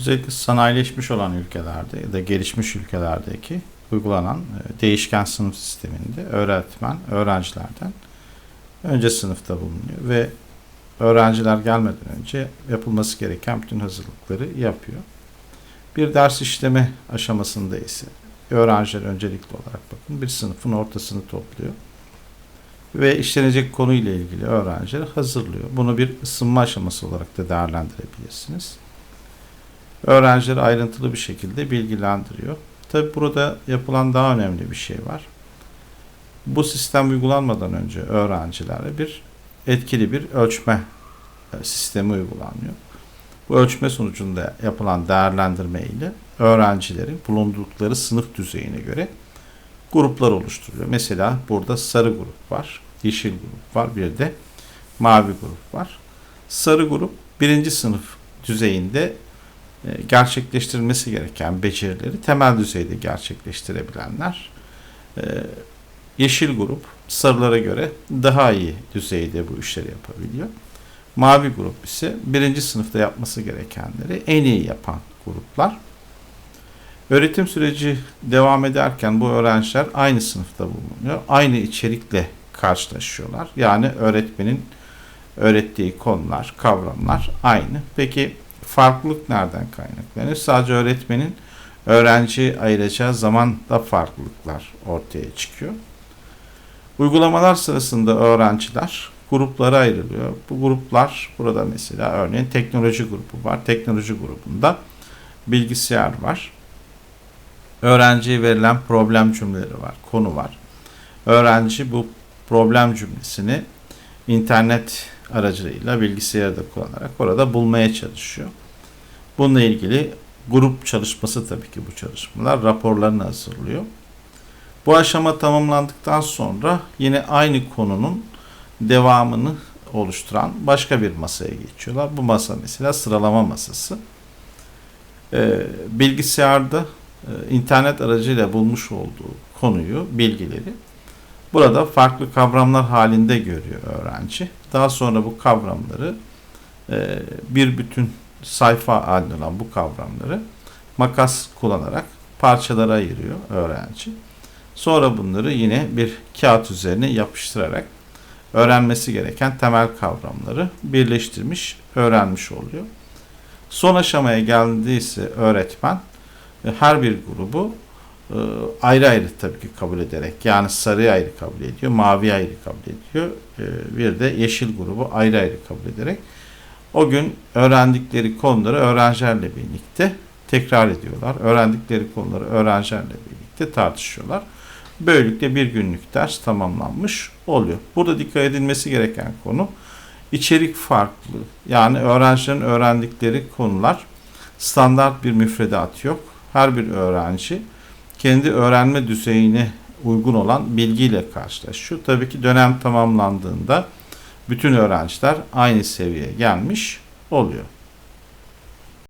Özellikle sanayileşmiş olan ülkelerde ya da gelişmiş ülkelerdeki uygulanan e, değişken sınıf sisteminde öğretmen öğrencilerden önce sınıfta bulunuyor ve öğrenciler gelmeden önce yapılması gereken bütün hazırlıkları yapıyor. Bir ders işleme aşamasında ise öğrenciler öncelikli olarak bakın bir sınıfın ortasını topluyor ve işlenecek konuyla ilgili öğrencileri hazırlıyor. Bunu bir ısınma aşaması olarak da değerlendirebilirsiniz. Öğrencileri ayrıntılı bir şekilde bilgilendiriyor. Tabi burada yapılan daha önemli bir şey var. Bu sistem uygulanmadan önce öğrencilere bir etkili bir ölçme e, sistemi uygulanıyor. Bu ölçme sonucunda yapılan değerlendirme ile öğrencilerin bulundukları sınıf düzeyine göre gruplar oluşturuyor. Mesela burada sarı grup var, yeşil grup var, bir de mavi grup var. Sarı grup birinci sınıf düzeyinde gerçekleştirilmesi gereken becerileri temel düzeyde gerçekleştirebilenler. E, Yeşil grup sarılara göre daha iyi düzeyde bu işleri yapabiliyor. Mavi grup ise birinci sınıfta yapması gerekenleri en iyi yapan gruplar. Öğretim süreci devam ederken bu öğrenciler aynı sınıfta bulunuyor. Aynı içerikle karşılaşıyorlar. Yani öğretmenin öğrettiği konular, kavramlar aynı. Peki farklılık nereden kaynaklanıyor? Sadece öğretmenin öğrenci ayıracağı zamanda farklılıklar ortaya çıkıyor. Uygulamalar sırasında öğrenciler gruplara ayrılıyor. Bu gruplar burada mesela örneğin teknoloji grubu var. Teknoloji grubunda bilgisayar var. Öğrenciye verilen problem cümleleri var, konu var. Öğrenci bu problem cümlesini internet aracılığıyla bilgisayarda kullanarak orada bulmaya çalışıyor. Bununla ilgili grup çalışması tabii ki bu çalışmalar raporlarını hazırlıyor. Bu aşama tamamlandıktan sonra yine aynı konunun devamını oluşturan başka bir masaya geçiyorlar. Bu masa mesela sıralama masası. Ee, bilgisayarda e, internet aracıyla bulmuş olduğu konuyu, bilgileri burada farklı kavramlar halinde görüyor öğrenci. Daha sonra bu kavramları e, bir bütün sayfa halinde olan bu kavramları makas kullanarak parçalara ayırıyor öğrenci. Sonra bunları yine bir kağıt üzerine yapıştırarak öğrenmesi gereken temel kavramları birleştirmiş, öğrenmiş oluyor. Son aşamaya geldiyse öğretmen e, her bir grubu ayrı ayrı tabii ki kabul ederek yani sarı ayrı kabul ediyor, mavi ayrı kabul ediyor. E, bir de yeşil grubu ayrı ayrı kabul ederek o gün öğrendikleri konuları öğrencilerle birlikte tekrar ediyorlar. Öğrendikleri konuları öğrencilerle birlikte tartışıyorlar. Böylelikle bir günlük ders tamamlanmış oluyor. Burada dikkat edilmesi gereken konu içerik farklı. Yani öğrencilerin öğrendikleri konular standart bir müfredat yok. Her bir öğrenci kendi öğrenme düzeyine uygun olan bilgiyle karşılaşıyor. Tabii ki dönem tamamlandığında bütün öğrenciler aynı seviyeye gelmiş oluyor.